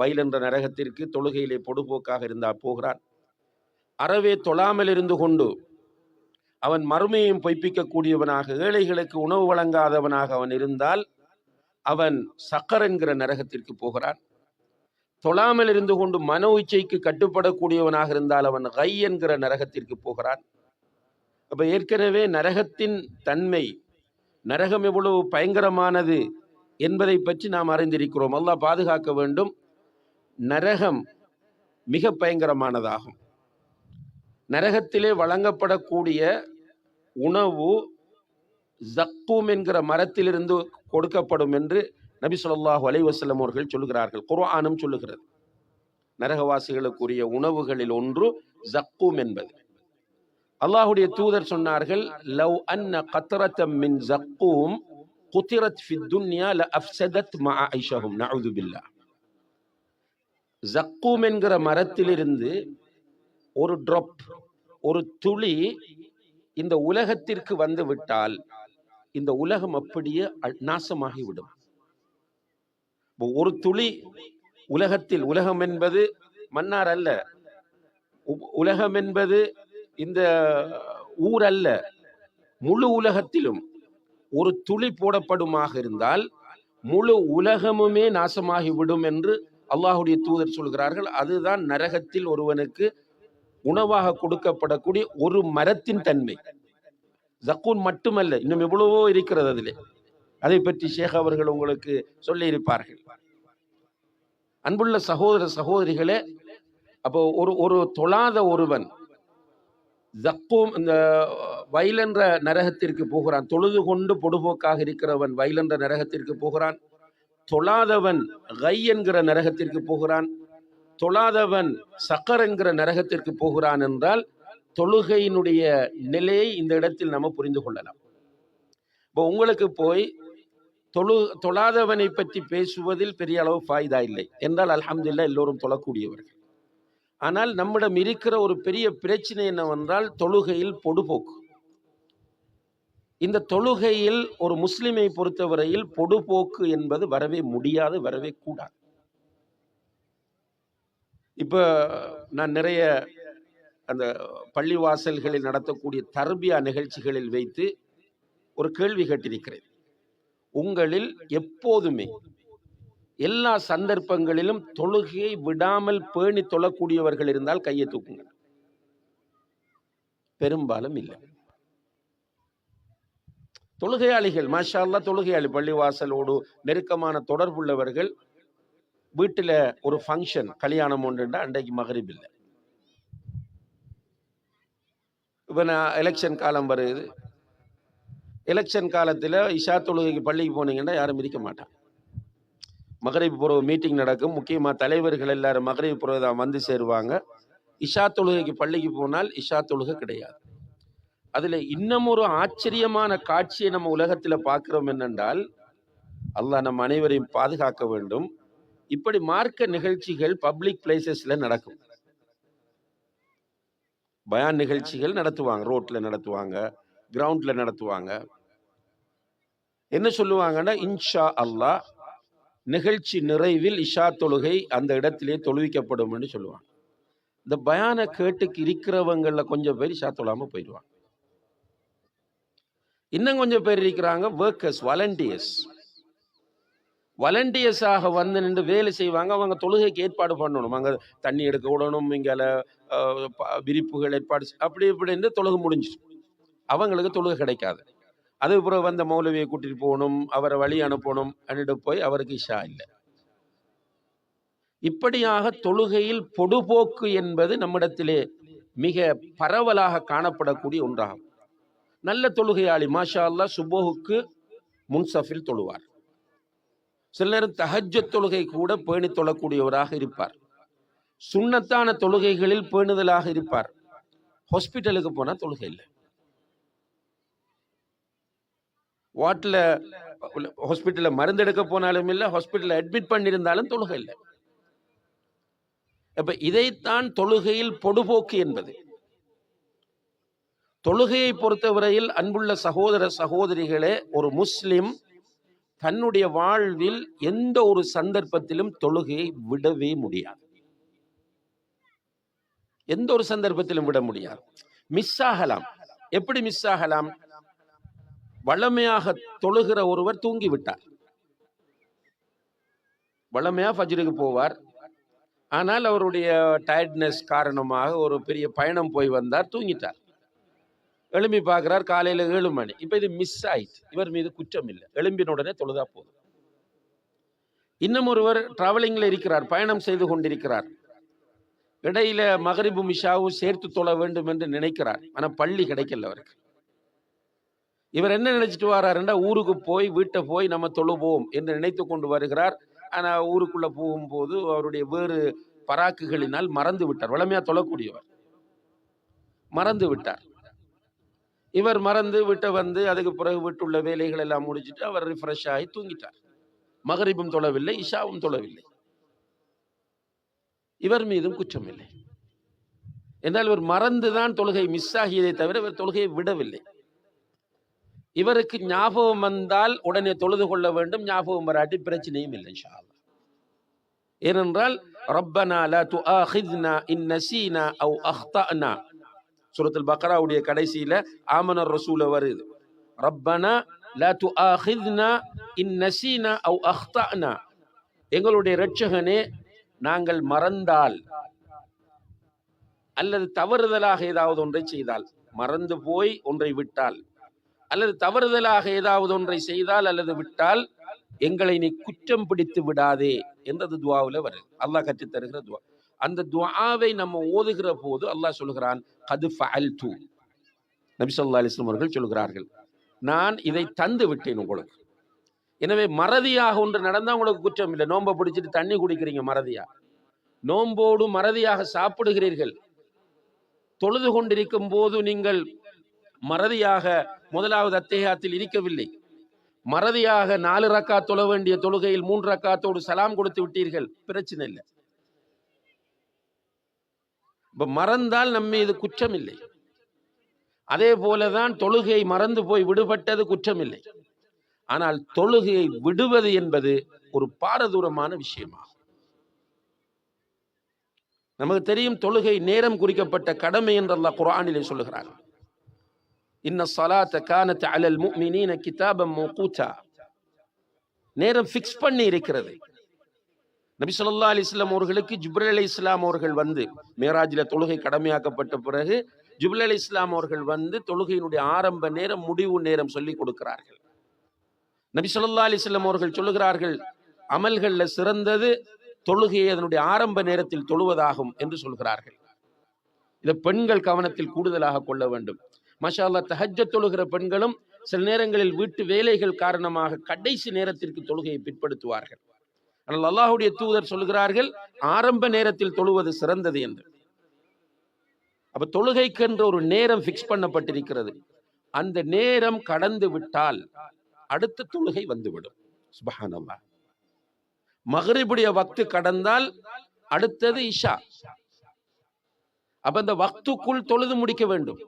வயல் என்ற நரகத்திற்கு தொழுகையிலே பொடுபோக்காக இருந்தால் போகிறான். அறவே தொழாமல் இருந்து கொண்டு அவன் மறுமையும் பொய்ப்பிக்கக்கூடியவனாக ஏழைகளுக்கு உணவு வழங்காதவனாக அவன் இருந்தால் அவன் சக்கர் என்கிற நரகத்திற்கு போகிறான். தொழாமல் இருந்து கொண்டு மன உச்சைக்கு கட்டுப்படக்கூடியவனாக இருந்தால் அவன் கை என்கிற நரகத்திற்கு போகிறான். அப்ப ஏற்கனவே நரகத்தின் தன்மை நரகம் எவ்வளவு பயங்கரமானது என்பதை பற்றி நாம் அறிந்திருக்கிறோம். அல்லாஹ் பாதுகாக்க வேண்டும். நரகம் மிக பயங்கரமானதாகும். நரகத்திலே வழங்கப்படக்கூடிய உணவு ஜக்கூம் என்கிற மரத்திலிருந்து கொடுக்கப்படும் என்று நபி சொல்லாஹு அலைவசல்லம் அவர்கள் சொல்லுகிறார்கள். குர்ஆனும் சொல்லுகிறது. நரகவாசிகளுக்குரிய உணவுகளில் ஒன்று ஜக்கூம் என்பது. அல்லாஹுடைய தூதர் சொன்னார்கள் லவ் அன்ன கத்ரத்தம் மின் ஜக்கூம் குத்திரத் ஃபி துன்யா ல அஃப்சதத் மஅ ஐஷஹும் நஊது பில்லாஹ் ஜக்கூம் என்கிற மரத்திலிருந்து ஒரு ட்ரொப் ஒரு துளி இந்த உலகத்திற்கு வந்து விட்டால் இந்த உலகம் அப்படியே அ- நாசமாகிவிடும். ஒரு துளி உலகத்தில் உலகம் என்பது மன்னார் அல்ல. உ- உலகம் என்பது இந்த ஊர் அல்ல. முழு உலகத்திலும் ஒரு துளி போடப்படுமாக இருந்தால் முழு உலகமுமே நாசமாகிவிடும் என்று அல்லாஹுடைய தூதர் சொல்கிறார்கள் அதுதான் நரகத்தில் ஒருவனுக்கு உணவாக கொடுக்கப்படக்கூடிய ஒரு மரத்தின் தன்மை. ஜக்கூன் மட்டுமல்ல இன்னும் எவ்வளவோ இருக்கிறது அதிலே. அதை பற்றி ஷேக் அவர்கள் உங்களுக்கு சொல்லி இருப்பார்கள் அன்புள்ள சகோதர சகோதரிகளே அப்போ ஒரு ஒரு தொழாத ஒருவன் ஜக்கூம் இந்த வயலன்ற நரகத்திற்கு போகிறான் தொழுது கொண்டு பொடுபோக்காக இருக்கிறவன் வயலன்ற நரகத்திற்கு போகிறான். தொழாதவன் கை என்கிற நரகத்திற்கு போகிறான் தொழாதவன் சக்கர் என்கிற நரகத்திற்கு போகிறான் என்றால் தொழுகையினுடைய நிலையை இந்த இடத்தில் நம்ம புரிந்து கொள்ளலாம். இப்போ உங்களுக்கு போய் தொழு தொழாதவனை பற்றி பேசுவதில் பெரிய அளவு ஃபாய்தா இல்லை. என்றால் அலமதுல்லா எல்லோரும் தொழக்கூடியவர்கள். ஆனால் நம்மிடம் இருக்கிற ஒரு பெரிய பிரச்சனை என்னவென்றால் தொழுகையில் பொடுபோக்கு. இந்த தொழுகையில் ஒரு முஸ்லிமை பொறுத்தவரையில் பொடுபோக்கு என்பது வரவே முடியாது வரவே கூடாது. இப்போ நான் நிறைய அந்த பள்ளிவாசல்களில் நடத்தக்கூடிய தர்பியா நிகழ்ச்சிகளில் வைத்து ஒரு கேள்வி கேட்டிருக்கிறேன். உங்களில் எப்போதுமே எல்லா சந்தர்ப்பங்களிலும் தொழுகையை விடாமல் பேணி தொழக்கூடியவர்கள் இருந்தால் கையை தூக்குங்க பெரும்பாலும் இல்லை. தொழுகையாளிகள் மாஷா தொழுகையாளி பள்ளிவாசலோடு நெருக்கமான தொடர்புள்ளவர்கள். வீட்டில் ஒரு ஃபங்க்ஷன் கல்யாணம் ஒன்றுண்டா அன்றைக்கு மகரிப் இல்லை. இப்போ நான் எலெக்ஷன் காலம் வருது. எலெக்ஷன் காலத்தில் இஷா தொழுகைக்கு பள்ளிக்கு போனீங்கன்னா யாரும் இருக்க மாட்டாங்க. மகரிப் புறவு மீட்டிங் நடக்கும். முக்கியமாக தலைவர்கள் எல்லாரும் மகரிப் புறவு தான் வந்து சேருவாங்க. இஷா தொழுகைக்கு பள்ளிக்கு போனால் இஷா தொழுகை கிடையாது. அதில் இன்னும் ஒரு ஆச்சரியமான காட்சியை நம்ம உலகத்தில் பார்க்கிறோம் என்னென்றால் அல்லாஹ் நம்ம அனைவரையும் பாதுகாக்க வேண்டும். இப்படி மார்க்க நிகழ்ச்சிகள் பப்ளிக் பிளேசஸ்ல நடக்கும். பயான் நிகழ்ச்சிகள் நடத்துவாங்க ரோட்ல நடத்துவாங்க கிரவுண்ட்ல நடத்துவாங்க. என்ன சொல்லுவாங்கன்னா இன்ஷா அல்லாஹ் நிகழ்ச்சி நிறைவில் இஷா தொழுகை அந்த இடத்திலே தொழுவிக்கப்படும் சொல்லுவாங்க. இந்த பயான கேட்டுக்கு இருக்கிறவங்களில் கொஞ்சம் பேர் இஷா தொழாம போயிடுவாங்க. இன்னும் கொஞ்சம் பேர் இருக்கிறாங்க. ஒர்க்கர்ஸ் வாலண்டியர்ஸ் வாலண்டியர்ஸாக வந்து நின்று வேலை செய்வாங்க. அவங்க தொழுகைக்கு ஏற்பாடு பண்ணணும். அங்கே தண்ணி எடுக்க விடணும். இங்கே விரிப்புகள் ஏற்பாடு செய்- அப்படி இப்படின்னு தொழுகை முடிஞ்சிச்சு. அவங்களுக்கு தொழுகை கிடைக்காது. அது பிறகு வந்த மௌலவியை கூட்டிட்டு போகணும். அவரை வழி அனுப்பணும். அன்னிட்டு போய் அவருக்கு இஷா இல்லை. இப்படியாக தொழுகையில் பொடுபோக்கு என்பது நம்மிடத்திலே மிக பரவலாக காணப்படக்கூடிய ஒன்றாகும். நல்ல தொழுகையாளி மாஷா அல்லா சுபோகுக்கு முன்சஃபில் தொழுவார். சில நேரம் தஹஜ்ஜத் தொழுகை கூட பேணி தொழக்கூடியவராக இருப்பார். சுண்ணத்தான தொழுகைகளில் பேணுதலாக இருப்பார். ஹாஸ்பிட்டலுக்கு போனால் தொழுகை இல்லை. வாட்டில் ஹாஸ்பிட்டலில் மருந்து எடுக்க போனாலும் இல்லை ஹாஸ்பிட்டலில் அட்மிட் பண்ணியிருந்தாலும் தொழுகை இல்லை. அப்ப இதைத்தான் தொழுகையில் பொடுபோக்கு என்பது. தொழுகையை பொறுத்தவரையில் அன்புள்ள சகோதர சகோதரிகளே ஒரு முஸ்லிம் தன்னுடைய வாழ்வில் எந்த ஒரு சந்தர்ப்பத்திலும் தொழுகையை விடவே முடியாது. எந்த ஒரு சந்தர்ப்பத்திலும் விட முடியாது. மிஸ் ஆகலாம். எப்படி மிஸ் ஆகலாம்? வளமையாக தொழுகிற ஒருவர் தூங்கி விட்டார் வளமையா ஃபஜ்ருக்கு போவார். ஆனால் அவருடைய டயர்ட்னஸ் காரணமாக ஒரு பெரிய பயணம் போய் வந்தார் தூங்கிட்டார். எழும்பி பார்க்கிறார் காலையில் ஏழு மணி. இப்போ இது மிஸ் ஆயிடுச்சு இவர் மீது குற்றம் இல்லை. எழும்பின உடனே தொழுதா போதும். இன்னும் ஒருவர் டிராவலிங்ல இருக்கிறார் பயணம் செய்து கொண்டிருக்கிறார். இடையில மகரிபு மிஷாவும் சேர்த்து தொழ வேண்டும் என்று நினைக்கிறார். ஆனால் பள்ளி கிடைக்கல அவருக்கு. இவர் என்ன நினைச்சிட்டு வர்றாருன்னா ஊருக்கு போய் வீட்டை போய் நம்ம தொழுவோம் என்று நினைத்து கொண்டு வருகிறார். ஆனால் ஊருக்குள்ளே போகும்போது அவருடைய வேறு பராக்குகளினால் மறந்து விட்டார். வளமையாக தொழக்கூடியவர். மறந்து விட்டார். இவர் மறந்து விட்ட வந்து அதுக்கு பிறகு விட்டுள்ள வேலைகள் எல்லாம் முடிச்சிட்டு அவர் ரிஃப்ரெஷ் ஆகி தூங்கிட்டார். மகரிபும் தொழவில்லை இஷாவும் தொழவில்லை. இவர் மீதும் குற்றம் இல்லை என்றால் இவர் மறந்துதான் தொழுகை மிஸ் ஆகியதை தவிர இவர் தொழுகையை விடவில்லை. இவருக்கு ஞாபகம் வந்தால் உடனே தொழுது கொள்ள வேண்டும் ஞாபகம் வராட்டி பிரச்சனையும் இல்லை இன்ஷா ஏனென்றால் ரப்பனா லா துஆஹித்னா இன் நசீனா அவ் அஹ்தஅனா சுரத்தில் பக்ராவுடைய கடைசியில ஆமனர் ரசூல வருது. ரப்பனா லா துஆஹித்னா இன் நசீனா அவ் அஹ்தானா. எங்களுடைய இரட்சகனே நாங்கள் மறந்தால். அல்லது தவறுதலாக ஏதாவது ஒன்றை செய்தால். மறந்து போய் ஒன்றை விட்டால். அல்லது தவறுதலாக ஏதாவது ஒன்றை செய்தால் அல்லது விட்டால் எங்களை நீ குற்றம் பிடித்து விடாதே. என்றது துவாவுல வருது. அல்லாஹ் கற்றுத்தருகிற துவா. அந்த துவாவை நம்ம ஓதுகிற போது அல்லாஹ் சொல்கிறான் கது ஃபஅல்து. நபி ஸல்லல்லாஹு அலைஹி அவர்கள் சொல்கிறார்கள் நான் இதை தந்து விட்டேன் உங்களுக்கு. எனவே மறதியாக ஒன்று நடந்தால் உங்களுக்கு குற்றம் இல்லை. நோன்பை பிடிச்சிட்டு தண்ணி குடிக்கிறீங்க மறதியா? நோம்போடு மறதியாக சாப்பிடுகிறீர்கள். தொழுது கொண்டிருக்கும் போது நீங்கள் மறதியாக முதலாவது அத்தேகாத்தில் இருக்கவில்லை. மறதியாக நாலு ரக்கா தொழ வேண்டிய தொழுகையில் மூன்று ரக்காத்தோடு சலாம் கொடுத்து விட்டீர்கள். பிரச்சனை இல்லை. இப்ப மறந்தால் நம்ம இது குற்றம் இல்லை அதே போலதான் தொழுகையை மறந்து போய் விடுபட்டது குற்றம் இல்லை ஆனால் தொழுகையை விடுவது என்பது ஒரு பாரதூரமான விஷயமாகும். நமக்கு தெரியும் தொழுகை நேரம் குறிக்கப்பட்ட கடமை என்று குரானிலே குர்ஆனிலே சொல்லுகிறார் இன்ன சலாத்த கானத் அலல் முஃமினீன கிதாபம் மௌகூதா நேரம் ஃபிக்ஸ் பண்ணி இருக்கிறது. நபி ஸல்லல்லாஹு அலைஹி அவர்களுக்கு அவர்களுக்கு அலி இஸ்லாம் அவர்கள் வந்து மேராஜில தொழுகை கடமையாக்கப்பட்ட பிறகு ஜுப்லலி இஸ்லாம் அவர்கள் வந்து தொழுகையினுடைய ஆரம்ப நேரம் முடிவு நேரம் சொல்லி கொடுக்கிறார்கள். நபி ஸல்லல்லாஹு அலைஹி வஸல்லம் அவர்கள் சொல்லுகிறார்கள் அமல்கள்ல சிறந்தது தொழுகையை அதனுடைய ஆரம்ப நேரத்தில் தொழுவதாகும் என்று சொல்கிறார்கள். இதை பெண்கள் கவனத்தில் கூடுதலாக கொள்ள வேண்டும். மஷா அல்லாஹ் தொழுகிற பெண்களும் சில நேரங்களில் வீட்டு வேலைகள் காரணமாக கடைசி நேரத்திற்கு தொழுகையை பிற்படுத்துவார்கள். ஆனால் அல்லாஹுடைய தூதர் சொல்கிறார்கள் ஆரம்ப நேரத்தில் தொழுவது சிறந்தது என்று. அப்ப தொழுகைக்கென்ற ஒரு நேரம் பிக்ஸ் பண்ணப்பட்டிருக்கிறது. அந்த நேரம் கடந்து விட்டால் அடுத்த தொழுகை வந்துவிடும். சுபஹானல்லா மகரிபுடைய வக்து கடந்தால் அடுத்தது இஷா. அப்ப அந்த வக்துக்குள் தொழுது முடிக்க வேண்டும்.